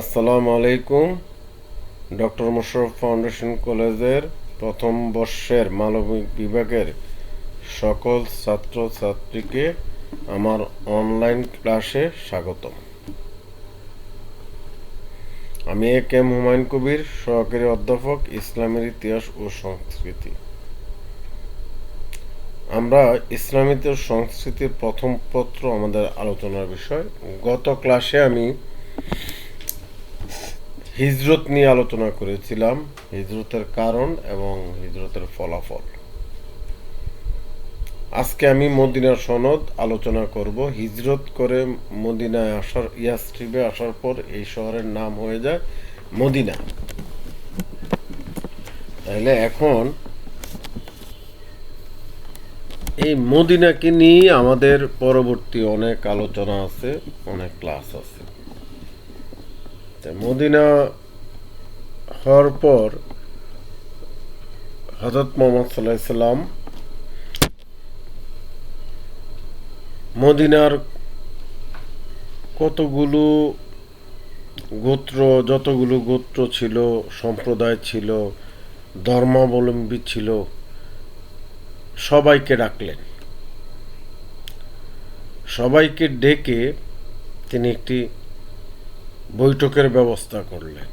আসসালামু আলাইকুম। Doctor Mosharraf foundation কলেজের প্রথম বর্ষের মানবিক বিভাগের সকল ছাত্র ছাত্রীকে আমার অনলাইন ক্লাসে স্বাগতম। আমি এ কে হুমায়ুন কবির, সহকারী অধ্যাপক, ইসলামের ইতিহাস ও সংস্কৃতি। আমরা ইসলামী ইতিহাস সংস্কৃতির প্রথম পত্র আমাদের আলোচনার বিষয়। গত ক্লাসে আমি হিজরত নিয়ে আলোচনা করেছিলাম, হিজরতের কারণ এবং হিজরতের ফলাফল। আজকে আমি মদিনার সনদ আলোচনা করব। হিজরত করে মদিনায় আসার ইয়াস্ট্রিবে আসার পর এই শহরের নাম হয়ে যায় মদিনা। তাহলে এখন এই মদিনাকে নিয়ে আমাদের পরবর্তী অনেক আলোচনা আছে, অনেক ক্লাস আছে। মদিনা হওয়ার পর হজরত মোহাম্মদ সাল্লাহ সাল্লাম মদিনার কতগুলো গোত্র, যতগুলো গোত্র ছিল, সম্প্রদায় ছিল, ধর্মাবলম্বী ছিল, সবাইকে ডাকলেন। সবাইকে ডেকে তিনি একটি বৈঠকের ব্যবস্থা করলেন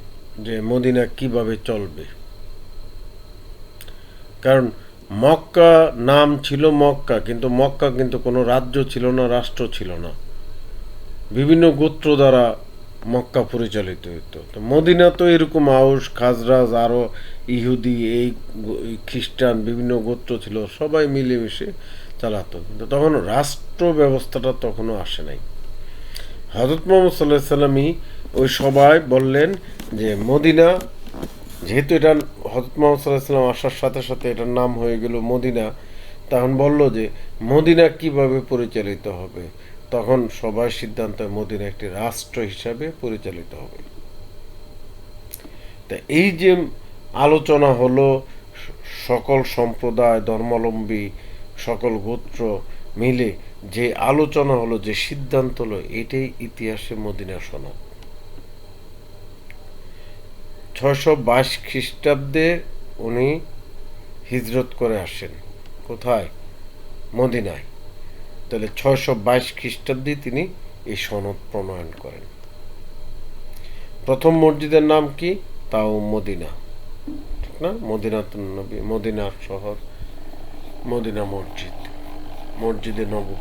যে মদিনা কীভাবে চলবে। কারণ মক্কা নাম ছিল মক্কা, কিন্তু মক্কা কিন্তু কোনো রাজ্য ছিল না, রাষ্ট্র ছিল না। বিভিন্ন গোত্র দ্বারা মক্কা পরিচালিত হতো তো মদিনা তো এরকম আউস খাজরাজ আরও ইহুদি, এই খ্রিস্টান, বিভিন্ন গোত্র ছিল, সবাই মিলেমিশে চালাতো। কিন্তু তখন রাষ্ট্র ব্যবস্থাটা তখনও আসে নাই। হজরত মোহাম্মদ সাল্লাহ সাল্লামই ওই সবাই বললেন যে, মদিনা, যেহেতু এটা হজরত মোহাম্মদ সাল্লাহ আসার সাথে সাথে এটার নাম হয়ে গেল মদিনা, তখন বলল যে, মদিনা কীভাবে পরিচালিত হবে? তখন সবাই সিদ্ধান্ত মদিনা একটি রাষ্ট্র হিসাবে পরিচালিত হবে। তা এই যে আলোচনা হলো, সকল সম্প্রদায়, ধর্মাবলম্বী, সকল গোত্র মিলে যে আলোচনা হলো, যে সিদ্ধান্ত হলো, এটাই ইতিহাসে মদিনা সনদ। ছয়শো বাইশ খ্রিস্টাব্দে উনি হিজরত করে আসেন। কোথায়? মদিনায়। তাহলে ছয়শো বাইশ খ্রিস্টাব্দে তিনি এই সনদ প্রণয়ন করেন। প্রথম মসজিদের নাম কি? তাও মদিনা। ঠিক না? মদিনা নবী মদিনার শহর, মদিনা মসজিদ, মসজিদে নবী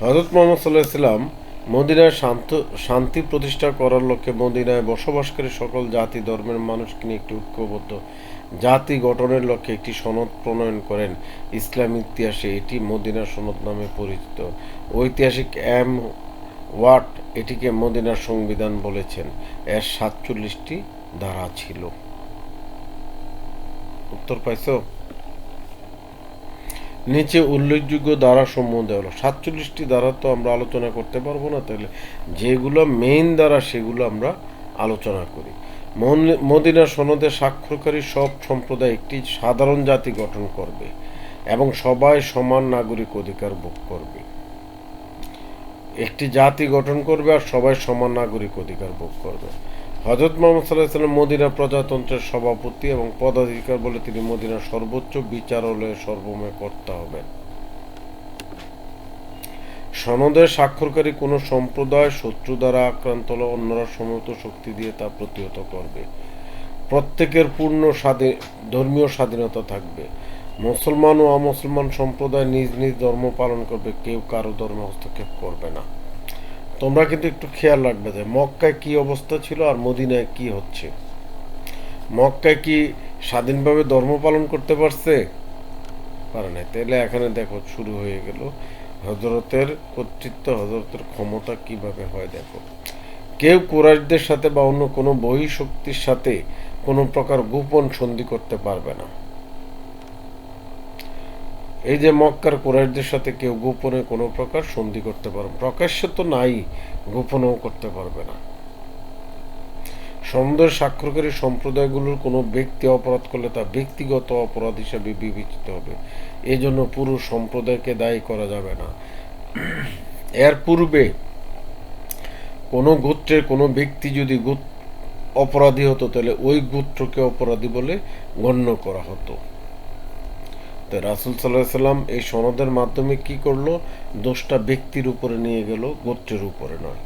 হজরত মোহাম্মদ সাল্লাহ সাল্লাম মদিনায় শান্ত, শান্তি প্রতিষ্ঠা করার লক্ষ্যে মদিনায় বসবাসকারী সকল জাতি, ধর্মের মানুষকে নিয়ে একটি ঐক্যবদ্ধ জাতি গঠনের লক্ষ্যে একটি সনদ প্রণয়ন করেন ইসলাম ইতিহাসে। এটি মদিনা সনদ নামে পরিচিত। ঐতিহাসিক এম ওয়াট এটিকে মদিনার সংবিধান বলেছেন। এর সাতচল্লিশটি ধারা ছিল। উত্তর পাইছো? নিচে উল্লেখযোগ্য ধারা সম্বন্ধে হলো, সাতচল্লিশটি ধারা তো আমরা আলোচনা করতে পারব না, তাহলে যেগুলো মেইন ধারা সেগুলো আমরা আলোচনা করি। মদিনা সনদে স্বাক্ষরকারী সব সম্প্রদায় একটি সাধারণ জাতি গঠন করবে এবং সবাই সমান নাগরিক অধিকার ভোগ করবে। একটি জাতি গঠন করবে আর সবাই সমান নাগরিক অধিকার ভোগ করবে। হজরত মোহাম্মদ সাল্লাহ মদিনা প্রজাতন্ত্রের সভাপতি এবং পদাধিকার বলে তিনি মদিনার সর্বোচ্চ বিচারালয়ে সর্বময় কর্তা হবেন। সনদের স্বাক্ষরকারী কোনো সম্প্রদায় শত্রু দ্বারা আক্রান্ত হলে অন্যরা সমত শক্তি দিয়ে তা প্রতিহত করবে। প্রত্যেকের পূর্ণ স্বাধীন ধর্মীয় স্বাধীনতা থাকবে। মুসলমান ও অমুসলমান সম্প্রদায় নিজ নিজ ধর্ম পালন করবে, কেউ কারও ধর্মে হস্তক্ষেপ করবে না। তোমরা কিন্তু একটু খেয়াল রাখবে যে মক্কায় কি অবস্থা ছিল আর মদিনায় কি হচ্ছে। মক্কায় কি স্বাধীনভাবে ধর্ম পালন করতে পারছে? পারে নাই। তাহলে এখানে দেখো, শুরু হয়ে গেল। হজরতের কর্তৃত্ব হজরতের ক্ষমতা কীভাবে হয় দেখো। কেউ কুরাইশদের সাথে বা অন্য কোনো বহি শক্তির সাথে কোনো প্রকার গোপন সন্ধি করতে পারবে না। এই যে মক্কার কুরাইশদের সাথে কেউ গোপনে কোনো প্রকার সন্ধি করতে পারবে প্রকাশ্য তো নাই, গোপনেও করতে পারবে না। সন্দেহ স্বাক্ষরকারী সম্প্রদায়গুলোর কোনো ব্যক্তি অপরাধ করলে তা ব্যক্তিগত অপরাধ হিসাবে বিবেচিত হবে। এজন্য পুরো সম্প্রদায়কে দায়ী করা যাবে না। এর পূর্বে কোনো গোত্রের কোনো ব্যক্তি যদি অপরাধী হতো, তাহলে ওই গোত্রকে অপরাধী বলে গণ্য করা হতো। তো রাসুল সাল্লাহ সাল্লাম এই সনদের মাধ্যমে কি করল? দোষটা ব্যক্তির উপরে নিয়ে গেল, গোত্রের উপরে নয়।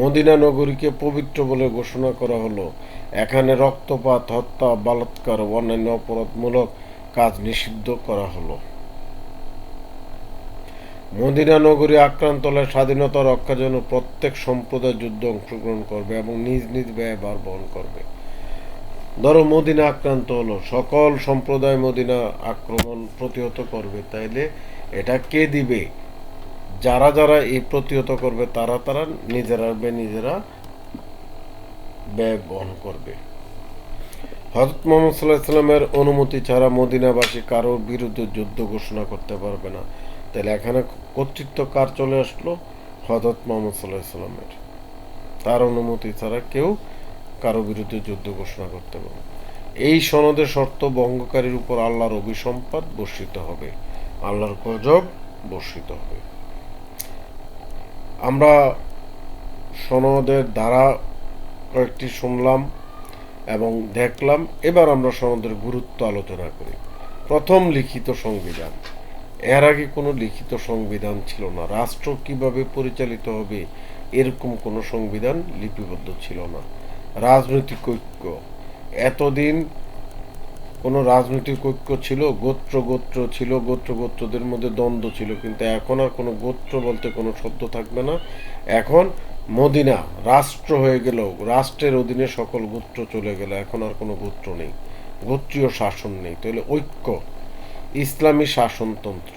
মদিনা নগরীকে পবিত্র বলে ঘোষণা করা হলো। এখানে রক্তপাত, হত্যা, বলাৎকার অন্যান্য অপরাধমূলক কাজ নিষিদ্ধ করা হলো। মদিনা নগরী আক্রান্ত হলে স্বাধীনতা রক্ষার জন্য প্রত্যেক সম্প্রদায় যুদ্ধ অংশগ্রহণ করবে এবং নিজ নিজ ব্যয়ভার বহন করবে। ধরো মদিনা আক্রান্ত হলো, সকল সম্প্রদায় মদিনা আক্রমণ প্রতিহত করবে, তাইলে এটা কে দিবে? যারা যারা এই প্রতিহত করবে, তারা তারা নিজেরা নিজেরা ব্যয় বহন করবে। হজরত মোহাম্মদ সাল্লাহ সাল্লামের অনুমতি ছাড়া মদিনাবাসী কারোর বিরুদ্ধে যুদ্ধ ঘোষণা করতে পারবে না। তাহলে এখানে কর্তৃত্ব কার চলে আসলো? হজরত মোহাম্মদ সাল্লাহ সাল্লামের। তার অনুমতি ছাড়া কেউ কারও বিরুদ্ধে যুদ্ধ ঘোষণা করতে পারবে এই সনদের শর্ত ভঙ্গকারীর উপর আল্লাহর অভিসম্পাদ বর্ষিত হবে। আল্লাহর গজব বর্ষিত হবে। আমরা সনদের দ্বারা কয়েকটি শুনলাম এবং দেখলাম। এবার আমরা সনদের গুরুত্ব আলোচনা করি। প্রথম লিখিত সংবিধান। এর আগে কোনো লিখিত সংবিধান ছিল না। রাষ্ট্র কীভাবে পরিচালিত হবে, এরকম কোনো সংবিধান লিপিবদ্ধ ছিল না। রাজনৈতিক ঐক্য। এতদিন কোনো রাজনৈতিক ঐক্য ছিল, গোত্র গোত্র ছিল, গোত্র গোত্রদের মধ্যে দ্বন্দ্ব ছিল, কিন্তু এখন আর কোনো গোত্র বলতে কোনো শব্দ থাকবে না। এখন মদিনা রাষ্ট্র হয়ে গেল, রাষ্ট্রের অধীনে সকল গোত্র চলে গেল, এখন আর কোনো গোত্র নেই, গোত্রীয় শাসন নেই। তাহলে ঐক্য, ইসলামী শাসনতন্ত্র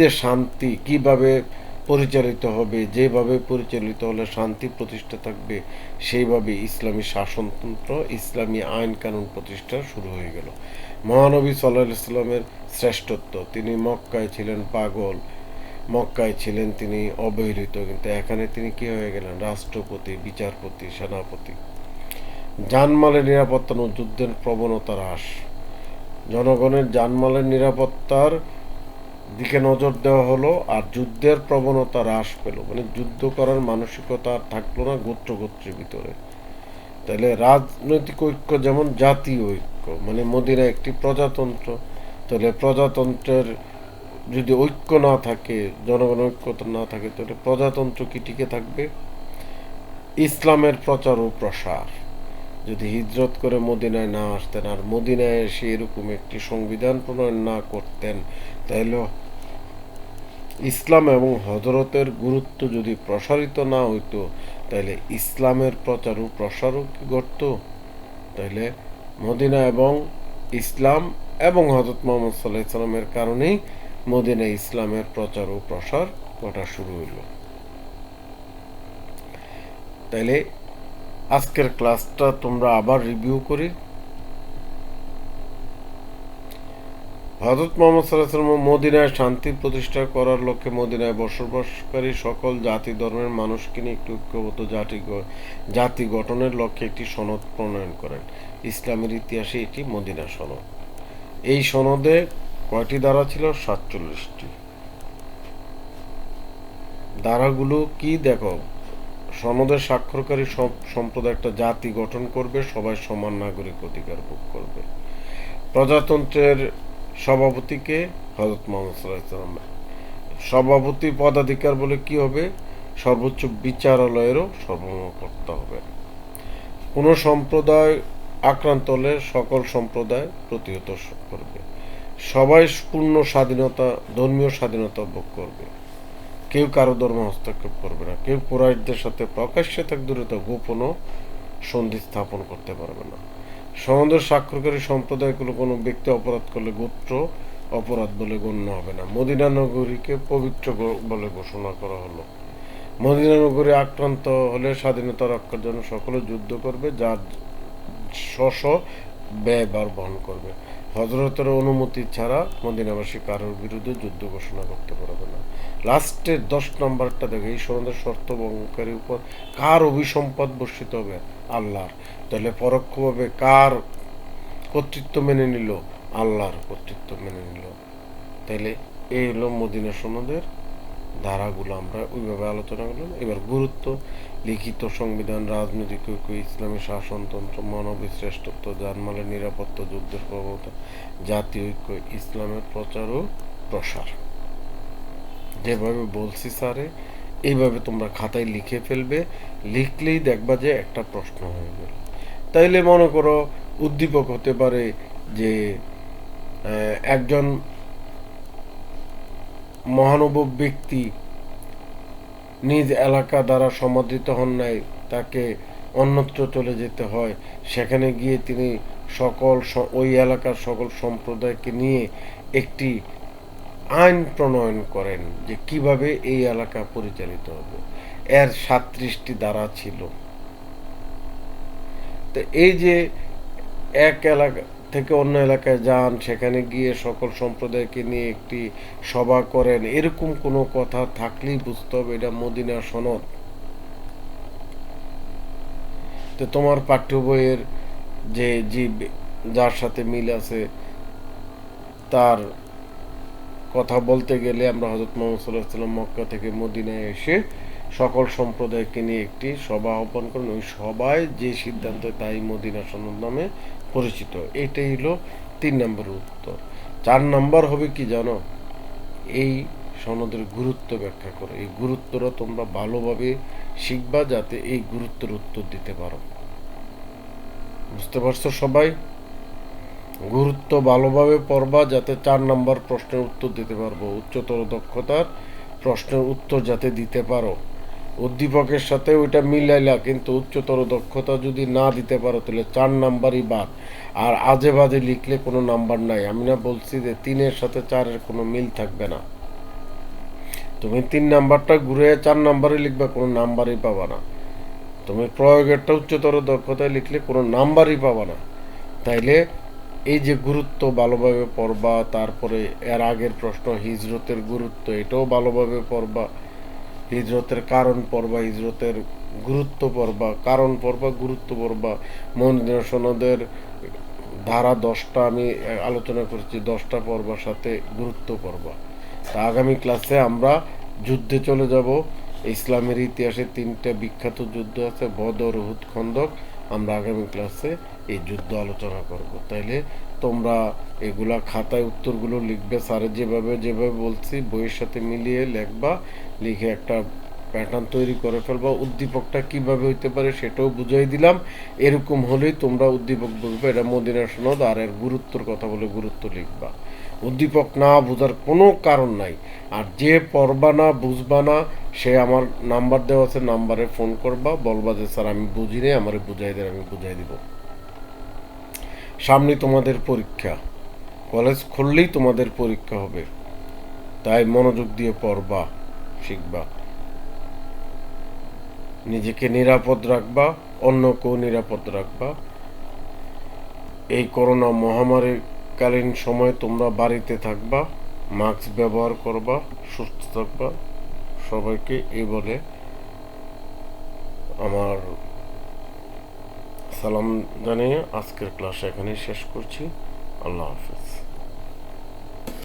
যে শান্তি কীভাবে পরিচালিত হবে, যেভাবে পরিচালিত হলে শান্তি প্রতিষ্ঠা থাকবে, সেইভাবে ইসলামী শাসনতন্ত্র, ইসলামী আইন কানুন প্রতিষ্ঠা শুরু হয়ে গেল। মহানবী সাল্লাহ ইসলামের শ্রেষ্ঠত্ব, তিনি মক্কায় ছিলেন পাগল। মক্কায় ছিলেন তিনি অবহেলিত, কিন্তু এখানে তিনি কি হয়ে গেলেন? রাষ্ট্রপতি, বিচারপতি, সেনাপতি। জানমালের নিরাপত্তা ও যুদ্ধের প্রবণতা হ্রাস। জনগণের জানমালের নিরাপত্তার দিকে নজর দেওয়া হলো আর যুদ্ধের প্রবণতা হ্রাস পেল। মানে যুদ্ধ করার মানসিকতা আর থাকল না গোত্র গোত্রের ভিতরে। তাহলে রাজনৈতিক ঐক্য যেমন জাতীয় ঐক্য মানে মদিনা একটি প্রজাতন্ত্র, তাহলে প্রজাতন্ত্রের যদি ঐক্য না থাকে, জনগণ ঐক্য না থাকে, তাহলে প্রজাতন্ত্র কি টিকে থাকবে? ইসলামের প্রচার ও প্রসার। যদি হিজরত করে মদিনায় না আসতেন আর মদিনায় এসে এরকম একটি সংবিধান প্রণয়ন না করতেন, তাহলে ইসলাম এবং হজরতের গুরুত্ব যদি প্রসারিত না হইতো, তাহলে ইসলামের প্রচার ও প্রসারও কি ঘটত? তাহলে মদিনা এবং ইসলাম এবং হজরত মোহাম্মদ সাল্লাহ সাল্লামের কারণেই মদিনা ইসলামের প্রচার ও প্রসার ঘটা শুরু হইল। তাইলে আজকের ক্লাসটা তোমরা আবার রিভিউ করি। হজরত মোহাম্মদ সাল্লাহ মদিনায় শান্তি প্রতিষ্ঠা করার লক্ষ্যে মদিনায় বসবাসকারী সকল জাতি ধর্মের মানুষকে নিয়ে একটি ঐক্যবদ্ধ জাতি জাতি গঠনের লক্ষ্যে একটি সনদ প্রণয়ন করেন। ইসলামের ইতিহাসে এটি মদিনা সনদ। এই সনদে কয়টি ধারা ছিল? সাতচল্লিশটি। ধারাগুলো কি দেখো? সনদের স্বাক্ষরকারী সব সম্প্রদায় একটা জাতি গঠন করবে, সবাই সমান নাগরিক অধিকার ভোগ করবে। প্রজাতন্ত্রের সভাপতিকে হজরত মোহাম্মদ সভাপতি পদাধিকার বলে কি হবে? সর্বোচ্চ বিচারালয়েরও সর্বমকর্তা হবে। কোনো সম্প্রদায় আক্রান্ত হলে সকল সম্প্রদায় প্রতিহত করবে। সবাই পূর্ণ স্বাধীনতা, ধর্মীয় স্বাধীনতা ভোগ করবে। কেউ কারও ধর্ম হস্তক্ষেপ করবে না, কেউ কুরাইশদের সাথে প্রকাশ্যে থাক দূরে তো গোপনও সন্ধি স্থাপন করতে পারবে না। সনদের স্বাক্ষরকারী সম্প্রদায়গুলো কোনো ব্যক্তি অপরাধ করলে গোত্র অপরাধ বলে গণ্য হবে না। মদিনা নগরীকে পবিত্র বলে ঘোষণা করা হলো। মদিনা নগরী আক্রান্ত হলে স্বাধীনতা রক্ষার জন্য সকলে যুদ্ধ করবে, যার স্ব স্ব ব্যয়ভার বহন করবে। হজরতের অনুমতি ছাড়া মদিনাবাসী কারোর বিরুদ্ধে যুদ্ধ ঘোষণা করতে পারবে না। লাস্টের দশ নম্বরটা দেখে, এই সনদের শর্ত ভঙ্গকারীর উপর কার অভিসম্পদ বর্ষিত হবে? আল্লাহর। তাহলে পরোক্ষভাবে কার কর্তৃত্ব মেনে নিল? আল্লাহর কর্তৃত্ব মেনে নিল। তাইলে এই হলো মদিনা সনদের ধারাগুলো, আমরা ওইভাবে আলোচনা করলাম। এবার গুরুত্ব, লিখিত সংবিধান, রাজনৈতিক ঐক্য, ইসলামী শাসনতন্ত্র মানবিক শ্রেষ্ঠত্ব জানমালের নিরাপত্তা, যুদ্ধের প্রবণতা, জাতীয় ঐক্য, ইসলামের প্রচার ও প্রসার। যেভাবে বলছি স্যারে এইভাবে তোমরা খাতায় লিখে ফেলবে, লিখলেই দেখবা যে একটা প্রশ্ন হয়ে গেল। তাইলে মনে করো উদ্দীপক হতে পারে যে একজন মহানুভব ব্যক্তি নিজ এলাকা দ্বারা সমাদৃত হন নাই, তাকে অন্যত্র চলে যেতে হয়, সেখানে গিয়ে তিনি সকল ওই এলাকার সকল সম্প্রদায়কে নিয়ে একটি আইন প্রণয়ন করেন যে কীভাবে এই এলাকা পরিচালিত হবে। এর সাতত্রিশটি দ্বারা ছিল। তো এই যে এক এলাকা থেকে অন্য এলাকায় যান, সেখানে গিয়ে সকল সম্প্রদায়কে নিয়ে একটি সভা করেন, এরকম কোনো কথা থাকলেই বুঝতে হবে এটা মদিনা সনদ। তো তোমার পাঠ্য বইয়ের যে জীব, যার সাথে মিল আছে, তার কথা বলতে গেলে আমরা হজরত মোহাম্মদ সাল্লাহ সাল্লাম মক্কা থেকে মদিনায় এসে সকল সম্প্রদায়কে নিয়ে একটি সভা আহ্বান করেন ওই সবাই যে সিদ্ধান্ত তাই মদিনা সনদ নামে পরিচিত। এটাই হলো তিন নম্বর উত্তর। চার নম্বর হবে কি জানো? এই সনদের গুরুত্ব ব্যাখ্যা করো। এই গুরুত্বটা তোমরা ভালোভাবে শিখবা যাতে এই গুরুত্বের উত্তর দিতে পারো। বুঝতে পারছ সবাই? গুরুত্ব ভালোভাবে পড়বা, যাতে চার নম্বর প্রশ্নের উত্তর দিতে পারব। উচ্চতর দক্ষতার প্রশ্নের উত্তর যাতে দিতে পারো। উদ্দীপকের সাথে ওইটা মিলাইলা, কিন্তু উচ্চতর দক্ষতা যদি না দিতে পারো, তাহলে চার নাম্বারই বাদ। আর আজে বাজে লিখলে কোনো নাম্বার নাই। আমি না বলছি যে তিনের সাথে চারের কোনো মিল থাকবে না। তুমি তিন নাম্বারটা ঘুরে চার নাম্বারে লিখবে, কোনো নাম্বারই পাবা না। তুমি প্রয়োগেরটা উচ্চতর দক্ষতায় লিখলে কোনো নাম্বারই পাবা না। তাইলে এই যে গুরুত্ব ভালোভাবে পড়বা, তারপরে এর আগের প্রশ্ন, হিজরতের গুরুত্ব, এটাও ভালোভাবে পড়বা। হিজরতের কারণ পড়বা, হিজরতের গুরুত্ব পড়বা। কারণ পড়বা, গুরুত্ব পড়বা। মন্দির সনদের ধারা দশটা আমি আলোচনা করেছি, দশটা পড়বার সাথে গুরুত্ব পড়বা। তা আগামী ক্লাসে আমরা যুদ্ধে চলে যাব। ইসলামের ইতিহাসে তিনটা বিখ্যাত যুদ্ধ আছে, বদর, উহুদ, খন্দক। আমরা আগামী ক্লাসে এই যুদ্ধ আলোচনা করব। তাইলে তোমরা এগুলা খাতায় উত্তরগুলো লিখবে স্যারের যেভাবে যেভাবে বলছি, বইয়ের সাথে মিলিয়ে লিখবা, লিখে একটা প্যাটার্ন তৈরি করে ফেলবা, উদ্দীপকটা কীভাবে হইতে পারে সেটাও বুঝাই দিলাম। এরকম হলেই তোমরা উদ্দীপক বুঝবে এটা মদিনা সনদ আর এর গুরুত্বর কথা বলে গুরুত্ব লিখবা। উদ্দীপক না বোঝার কোনো কারণ নাই। আর যে পড়বা না, বুঝবা না সে আমার নাম্বার দেওয়া আছে, নাম্বারে ফোন করবা, বলবা যে, স্যার, আমি বুঝি নেই, আমারে বুঝাই দেন, আমি বুঝাই দিব। সামনে তোমাদের পরীক্ষা। কলেজ খুললেই তোমাদের পরীক্ষা হবে। তাই মনোযোগ দিয়ে পড়বা, শিখবা। নিজেকে নিরাপদ রাখবা, অন্যকেও নিরাপদ রাখবা। এই করোনা মহামারী কালীন সময় তোমরা বাড়িতে থাকবা, মাস্ক ব্যবহার করবা, সুস্থ থাকবা। সবাইকে এ বলে আমার সালাম জানিয়ে আজকের ক্লাস এখানেই শেষ করছি। আল্লাহ হাফিজ।